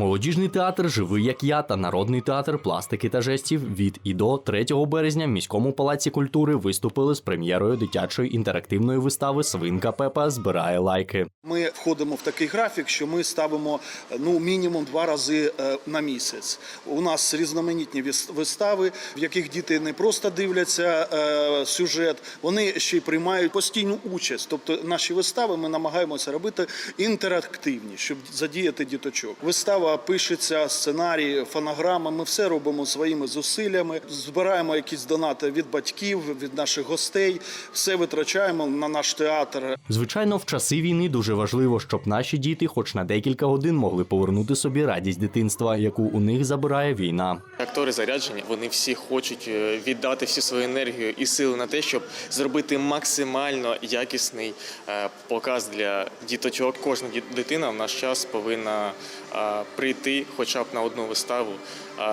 Молодіжний театр Живий як я та народний театр пластики та жестів від і до 3 березня в міському палаці культури виступили з прем'єрою дитячої інтерактивної вистави Свинка Пепа збирає лайки. Ми входимо в такий графік, що ми ставимо ну мінімум два рази е, на місяць. У нас різноманітні вистави, в яких діти не просто дивляться е, сюжет, вони ще й приймають постійну участь. Тобто наші вистави ми намагаємося робити інтерактивні, щоб задіяти діточок. Вистава пишеться, сценарій, фонограма. Ми все робимо своїми зусиллями. Збираємо якісь донати від батьків, від наших гостей. Все витрачаємо на наш театр. Звичайно, в часи війни дуже важливо, щоб наші діти, хоч на декілька годин, могли повернути собі радість дитинства, яку у них забирає війна. Актори заряджені, вони всі хочуть е, віддати всю свою енергію і сили на те, щоб зробити максимально якісний е, показ для діточок. Кожна дитина в наш час повинна е, прийти хоча б на одну виставу,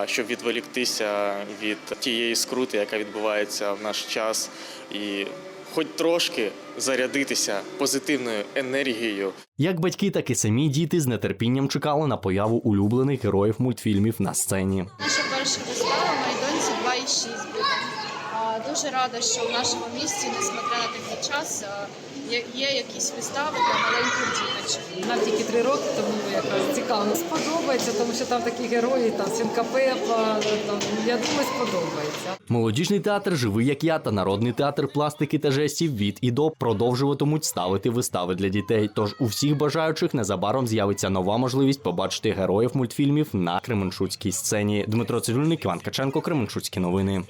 щоб відволіктися від тієї скрути, яка відбувається в наш час, і хоч трошки зарядитися позитивною енергією. Як батьки, так і самі діти з нетерпінням чекали на появу улюблених героїв мультфільмів на сцені. Наша перша вистава майдонці 2,6 буде. Дуже рада, що в нашому місті, несмотря на такий час, є- якісь вистави для маленьких діточок. Нам тільки три роки, тому якраз цікаво. Сподобається, тому що там такі герої, там Свінка Пепа, там, я думаю, сподобається. Молодіжний театр Живий як я та народний театр пластики та жестів від і до продовжуватимуть ставити вистави для дітей. Тож у всіх бажаючих незабаром з'явиться нова можливість побачити героїв мультфільмів на Кременчуцькій сцені. Дмитро Цирюльник, Іван Каченко, Кременчуцькі новини.